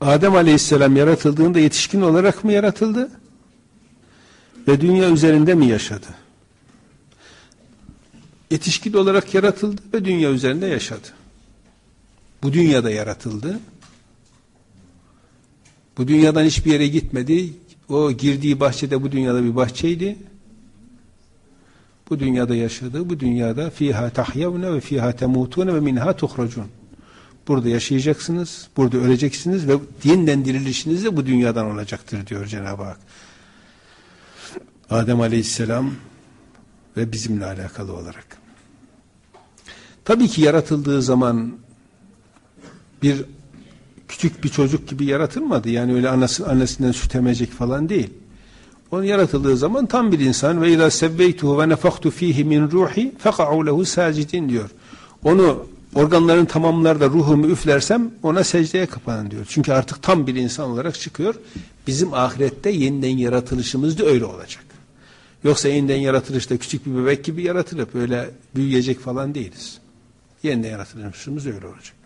Adem Aleyhisselam yaratıldığında yetişkin olarak mı yaratıldı? Ve dünya üzerinde mi yaşadı? Yetişkin olarak yaratıldı ve dünya üzerinde yaşadı. Bu dünyada yaratıldı. Bu dünyadan hiçbir yere gitmedi. O girdiği bahçede bu dünyada bir bahçeydi. Bu dünyada yaşadı. Bu dünyada fiha tahyavne ve fiha temutune ve minha tuhracun. Burada yaşayacaksınız, burada öleceksiniz ve yeniden dirilişiniz de bu dünyadan olacaktır diyor Cenab-ı Hak. Adem Aleyhisselam ve bizimle alakalı olarak. Tabii ki yaratıldığı zaman bir küçük bir çocuk gibi yaratılmadı. Yani öyle anası, annesinden süt emecek falan değil. Onun yaratıldığı zaman tam bir insan ve izâ sevveytuhu ve nefaktu fihi min ruhi feka'u lehu sacidin diyor. Onu organların tamamlarda ruhumu üflersem ona secdeye kapanın diyor. Çünkü artık tam bir insan olarak çıkıyor. Bizim ahirette yeniden yaratılışımız da öyle olacak. Yoksa yeniden yaratılışta küçük bir bebek gibi yaratılıp öyle büyüyecek falan değiliz. Yeniden yaratılışımız öyle olacak.